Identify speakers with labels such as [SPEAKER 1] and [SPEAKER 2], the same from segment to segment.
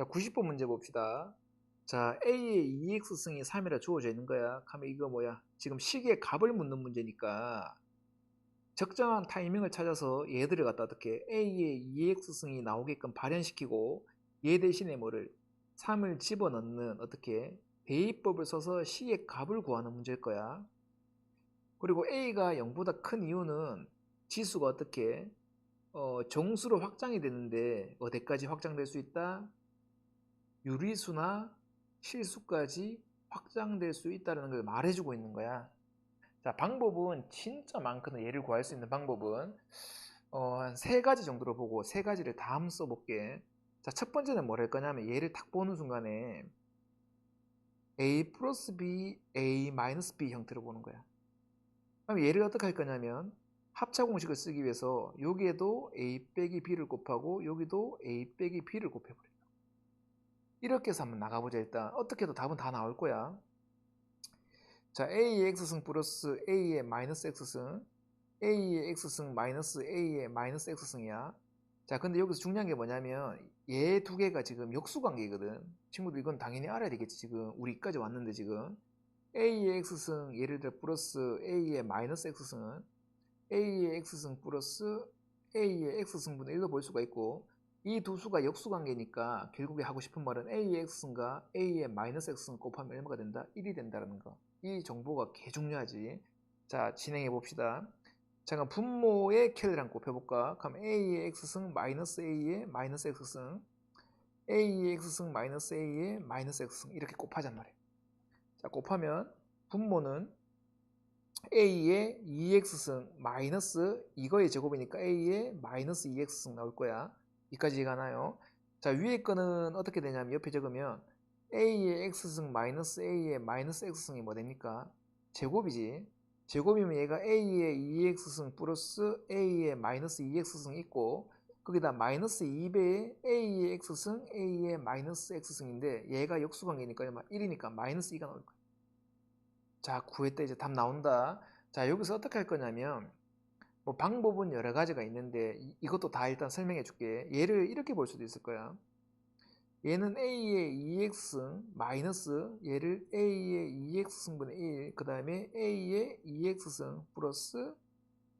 [SPEAKER 1] 자, 90번 문제 봅시다. 자, A의 2x승이 3이라 주어져 있는 거야. 그러면 이거 뭐야? 지금 시계의 값을 묻는 문제니까 적정한 타이밍을 찾아서 얘들을 갖다 어떻게 A의 2x승이 나오게끔 발현시키고 얘 대신에 뭐를 3을 집어넣는 어떻게 대입법을 써서 C의 값을 구하는 문제일 거야. 그리고 A가 0보다 큰 이유는 지수가 어떻게 어, 정수로 확장이 되는데 어디까지 확장될 수 있다? 유리수나 실수까지 확장될 수 있다는 걸 말해주고 있는 거야. 자, 방법은 진짜 많거든. 얘를 구할 수 있는 방법은 어, 한 세 가지 정도로 보고 세 가지를 다 한번 써볼게. 자, 첫 번째는 뭘 할 거냐면 얘를 딱 보는 순간에 a 플러스 b, a 마이너스 b 형태로 보는 거야. 그럼 얘를 어떻게 할 거냐면 합차 공식을 쓰기 위해서 여기에도 a 빼기 b를 곱하고 여기도 a 빼기 b를 곱해버려. 이렇게 해서 한번 나가보자 일단. 어떻게 해도 답은 다 나올 거야. 자 a의 x승 플러스 a의 마이너스 x승. A의 x승 마이너스 a의 마이너스 x승이야. 자 근데 여기서 중요한 게 뭐냐면 얘 두 개가 지금 역수관계거든. 친구들 이건 당연히 알아야 되겠지 지금. 우리까지 왔는데 지금. A의 x승 예를 들어 플러스 a의 마이너스 x승은 a의 x승 플러스 a의 x승분의 1로 볼 수가 있고 이 두 수가 역수관계니까 결국에 하고 싶은 말은 a의 x승과 a의 마이너스 x승 곱하면 얼마가 된다? 1이 된다는 거. 이 정보가 개 중요하지. 자, 진행해 봅시다. 자, 그럼 분모의 켈이랑 곱해볼까? 그럼 a의 x승 마이너스 a의 마이너스 x승 a의 x승 마이너스 a의 마이너스 x승 이렇게 곱하잔 말이에요. 자, 곱하면 분모는 a의 2x승 마이너스 이거의 제곱이니까 a의 마이너스 2x승 나올 거야. 이까지 가나요? 자 위에 거는 어떻게 되냐면 옆에 적으면 a의 x승 마이너스 a의 마이너스 x승이 뭐 됩니까? 제곱이지. 제곱이면 얘가 a의 2x승 플러스 a의 마이너스 2x승 있고 거기다 마이너스 2배의 a의 x승 a의 마이너스 x승인데 얘가 역수관계니까 1이니까 마이너스 2가 나올 거야 자 구했다. 이제 답 나온다. 자 여기서 어떻게 할 거냐면 뭐 방법은 여러 가지가 있는데 이, 것도 다 일단 설명해 줄게. 얘를 이렇게 볼 수도 있을 거야. 얘는 a의 2x 마이너스 얘를 a의 2x승분의 1, 그 다음에 a의 2x승 플러스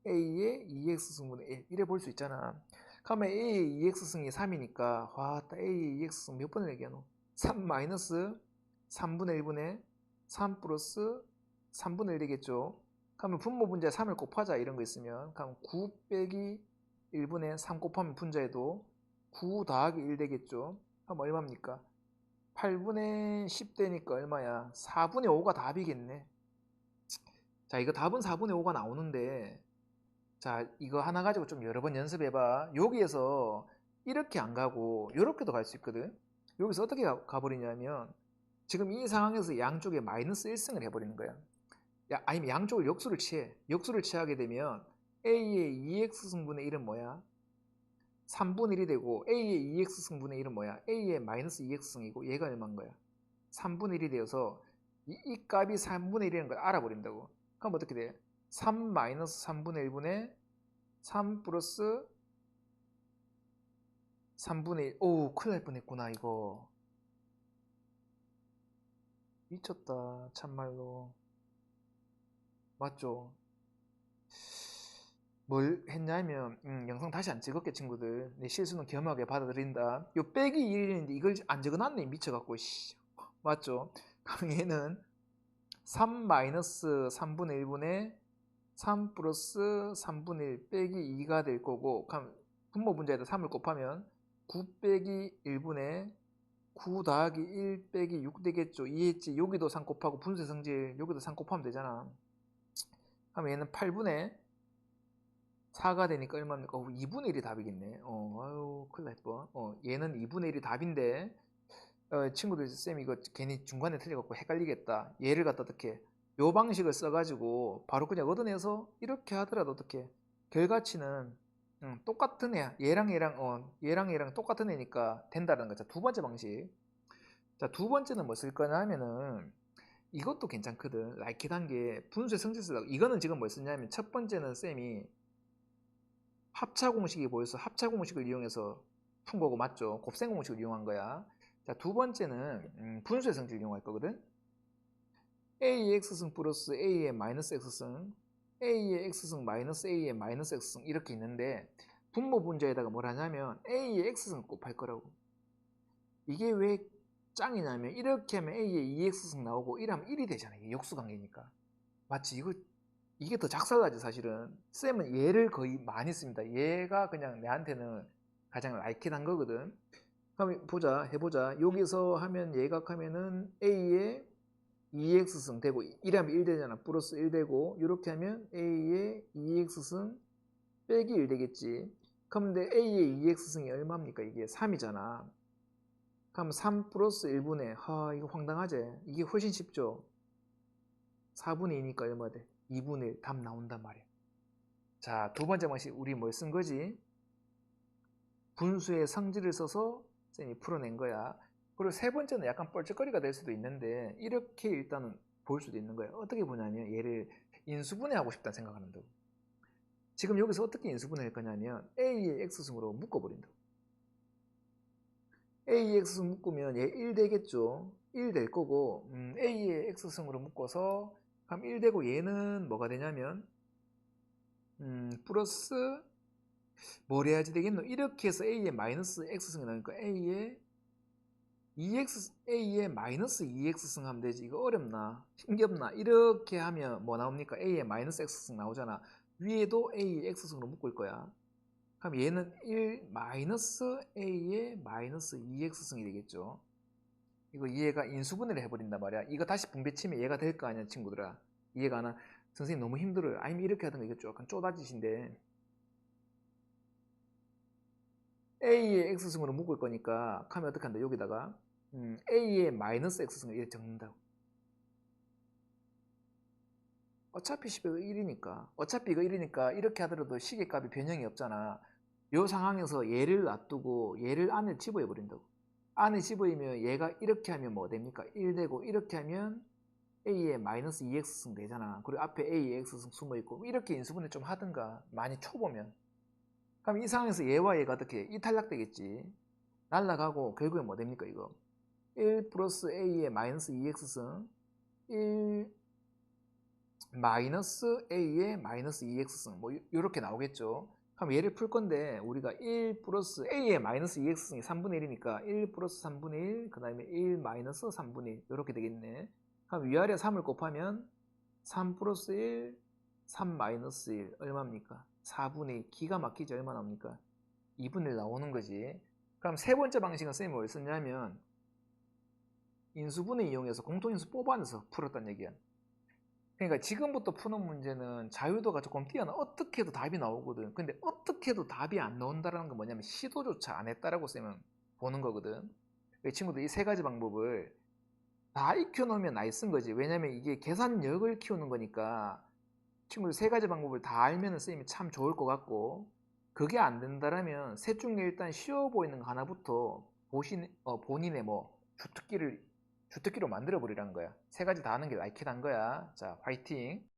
[SPEAKER 1] a의 2x승분의 1 이래 볼 수 있잖아. 그러면 a의 2x승이 3이니까 와, a의 2x승 몇 번을 얘기하노? 3 마이너스 3분의 1분의 3 플러스 3분의 1 되겠죠. 그러면 분모 분자에 3을 곱하자 이런 거 있으면 그럼 9 빼기 1분의 3 곱하면 분자에도 9 더하기 1 되겠죠. 그럼 얼마입니까? 8분의 10 되니까 얼마야? 4분의 5가 답이겠네. 자, 이거 답은 4분의 5가 나오는데 자, 이거 하나 가지고 좀 여러 번 연습해봐. 여기에서 이렇게 안 가고 이렇게도 갈 수 있거든. 여기서 어떻게 가, 가버리냐면 지금 이 상황에서 양쪽에 마이너스 1승을 해버리는 거야. 야, 아니면 양쪽을 역수를 취해. 역수를 취하게 되면 a의 2x 승분의 1은 뭐야? 3분의 1이 되고 a의 2x 승분의 1은 뭐야? a의 마이너스 2x 승이고 얘가 얼마인 거야? 3분의 1이 되어서 이, 이 값이 3분의 1이라는 걸 알아버린다고. 그럼 어떻게 돼? 3 마이너스 3분의 1분의 3 플러스 3분의 1. 오, 큰일 날 뻔했구나, 이거. 미쳤다, 참말로. 맞죠? 뭘 했냐면 음, 영상 다시 안 찍었게 친구들 내 실수는 겸하게 받아들인다 요 빼기 1인데 이걸 안 적어놨네 미쳐갖고 씨. 맞죠? 그럼 얘는 3 마이너스 3분의 1분의 3 플러스 3분의 1 빼기 2가 될 거고 그럼 분모 분자에다 3을 곱하면 9 빼기 1분의 9 더하기 1 빼기 6 되겠죠 이해했지? 여기도 3 곱하고 분수 성질 여기도 3 곱하면 되잖아 그럼 얘는 8분의 4가 되니까 얼마입니까? 어, 2분의 1이 답이겠네. 어, 아유, 큰일 날 뻔. 어, 얘는 2분의 1이 답인데, 어, 친구들, 쌤 이거 괜히 중간에 틀려갖고 헷갈리겠다. 얘를 갖다 어떻게, 요 방식을 써가지고, 바로 그냥 얻어내서, 이렇게 하더라도 어떻게, 결과치는, 음, 똑같은 애, 얘랑 얘랑, 어, 얘랑 얘랑 똑같은 애니까 된다는 거죠. 두 번째 방식. 자, 두 번째는 뭐 쓸 거냐 하면은, 이것도 괜찮거든. 라이키 단계 분수의 성질쓰다. 이거는 지금 뭐 쓰냐면 첫 번째는 쌤이 합차 공식이 보여서 합차 공식을 이용해서 푼 거고 맞죠? 곱셈 공식을 이용한 거야. 자, 두 번째는 음, 분수의 성질을 이용할 거거든. a의 x승 플러스 a의 마이너스 x승, a의 x승 마이너스 a의 마이너스 x승 이렇게 있는데 분모 분자에다가 뭘 하냐면 a의 x승을 곱할 거라고. 이게 왜 짱이냐면 이렇게 하면 a의 2x승 나오고 이러면 1이 되잖아. 이게 역수 관계니까. 맞지? 이거 이게 더 작살나지 사실은. 쌤은 얘를 거의 많이 씁니다. 얘가 그냥 내한테는 가장 라이킷한 거거든. 그럼 보자, 해보자. 여기서 하면 예각하면은 a의 2x승 되고 1하면 1 되잖아. 플러스 1 되고 이렇게 하면 a의 2x승 빼기 1 되겠지. 그럼 근데 a의 2x승이 얼마입니까? 이게 3이잖아. 그럼 3 플러스 1분의 하 이거 황당하지? 이게 훨씬 쉽죠? 4분의 2니까 얼마 돼? 2분의 1 답 나온단 말이야. 자, 두 번째 방식 우리 뭘 쓴 거지? 분수의 성질을 써서 쌤이 풀어낸 거야. 그리고 세 번째는 약간 뻘쩍거리가 될 수도 있는데 이렇게 일단은 볼 수도 있는 거예요. 어떻게 보냐면 얘를 인수분해하고 싶다는 생각하는다고. 지금 여기서 어떻게 인수분해할 거냐면 a의 x승으로 묶어버린다 고. A의 x승 묶으면 얘 1 되겠죠. 1 될 거고 음, a의 x승으로 묶어서 그럼 1 되고 얘는 뭐가 되냐면 음, 플러스 뭘 해야지 되겠노? 이렇게 해서 a의 마이너스 x승이 나오니까 a의 2x, a의 마이너스 2x승 하면 되지. 이거 어렵나? 힘겹나? 이렇게 하면 뭐 나옵니까? a의 마이너스 x승 나오잖아. 위에도 a의 x승으로 묶을 거야. 그럼 얘는 1 마이너스 a의 마이너스 2x승이 되겠죠. 이거 얘가 인수분해를 해버린단 말이야. 이거 다시 분배치면 얘가 될 거 아니야, 친구들아. 이해가 안 와? 선생님 너무 힘들어요. 아니면 이렇게 하든가 이거 약간 쪼다짓인데. a의 x승으로 묶을 거니까 하면 어떻게 한다? 여기다가 음, a의 마이너스 x승을 이렇게 적는다고. 어차피 10이 1이니까 어차피 이거 1이니까 이렇게 하더라도 시계값이 변형이 없잖아. 이 상황에서 얘를 놔두고 얘를 안에 집어해 버린다고. 안에 집어이면 얘가 이렇게 하면 뭐 됩니까? 1 되고 이렇게 하면 a의 마이너스 2x승 되잖아. 그리고 앞에 a의 x승 숨어 있고 이렇게 인수분해 좀 하든가 많이 쳐보면 그럼 이 상황에서 얘와 얘가 어떻게 이탈락되겠지. 날라가고 결국에 뭐 됩니까 이거? 1 플러스 a의 마이너스 2x승 1 마이너스 a의 마이너스 2x승 뭐 이렇게 나오겠죠. 그럼 얘를 풀 건데 우리가 1 플러스 a의 마이너스 2x승이 3분의 1이니까 1 플러스 3분의 1, 그 다음에 1 마이너스 3분의 1 이렇게 되겠네. 그럼 위아래 3을 곱하면 3 플러스 1, 3 마이너스 1 얼마입니까? 4분의 2 기가 막히지 얼마 나옵니까? 2분의 1 나오는 거지. 그럼 세 번째 방식은 쌤이 뭘 썼냐면 인수분해 이용해서 공통인수 뽑아내서 풀었단 얘기야. 그러니까 지금부터 푸는 문제는 자유도가 조금 뛰어나 어떻게 해도 답이 나오거든. 근데 어떻게 해도 답이 안 나온다는 건 뭐냐면 시도조차 안 했다라고 쌤은 보는 거거든. 이 친구들 이 세 가지 방법을 다 익혀놓으면 나이 쓴 거지. 왜냐면 이게 계산력을 키우는 거니까 친구들 세 가지 방법을 다 알면 쌤이 참 좋을 것 같고 그게 안 된다라면 셋 중에 일단 쉬워 보이는 거 하나부터 보신, 어, 본인의 뭐 주특기를 주특기로 만들어 버리라는 거야. 세 가지 다 하는 게 라이킷한 거야. 자, 화이팅.